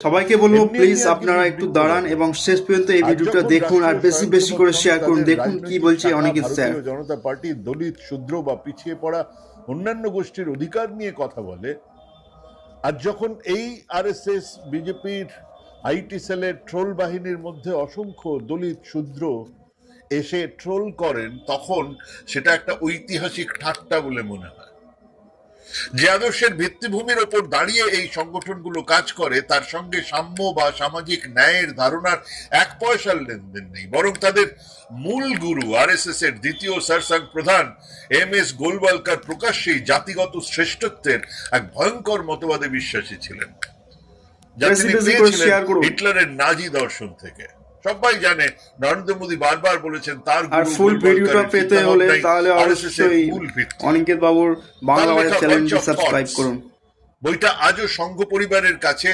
সবাইকে বলব প্লিজ আর আপনারা একটু দাঁড়ান এবং শেষ পর্যন্ত এই ভিডিওটা দেখুন আর বেশি বেশি করে শেয়ার করুন। দেখুন কি বলছে অনেকে স্যার। জনতা পার্টি দলিত শূদ্র বা পিছিয়ে পড়া অন্যান্য গোষ্ঠীর অধিকার নিয়ে কথা বলে আর যখন এই আরএসএস বিজেপির আইটি সেলের ট্রোল বাহিনীর মধ্যে অসংখ্য দলিত শূদ্র এসে ট্রোল করেন তখন সেটা একটা ঐতিহাসিক ঠাট্টা বলে মনে হয়। যে আদর্শের ভিত্তিভূমির ওপর দাঁড়িয়ে এই সংগঠনগুলো কাজ করে তার সঙ্গে সাম্য বা সামাজিক ন্যায়ের ধারণার এক পয়সার লেনদেন নেই। বরং তাদের মূল গুরু আরএসএস এর দ্বিতীয় সারসংঘ প্রধান এম এস গোলওয়ালকার প্রকাশ্যেই জাতিগত শ্রেষ্ঠত্বের এক ভয়ঙ্কর মতবাদে বিশ্বাসী ছিলেন। হিটলারের নাজি দর্শন থেকে। সবাই জানে নরেন্দ্র মোদী বারবার বলেছেন তার আর ফুল ভিডিওটা পেতে হলে তাহলে অবশ্যই। অনিকেত বাবুর বাংলা চ্যানেলটি সাবস্ক্রাইব করুন। বইটা আজও সংঘ পরিবারের কাছে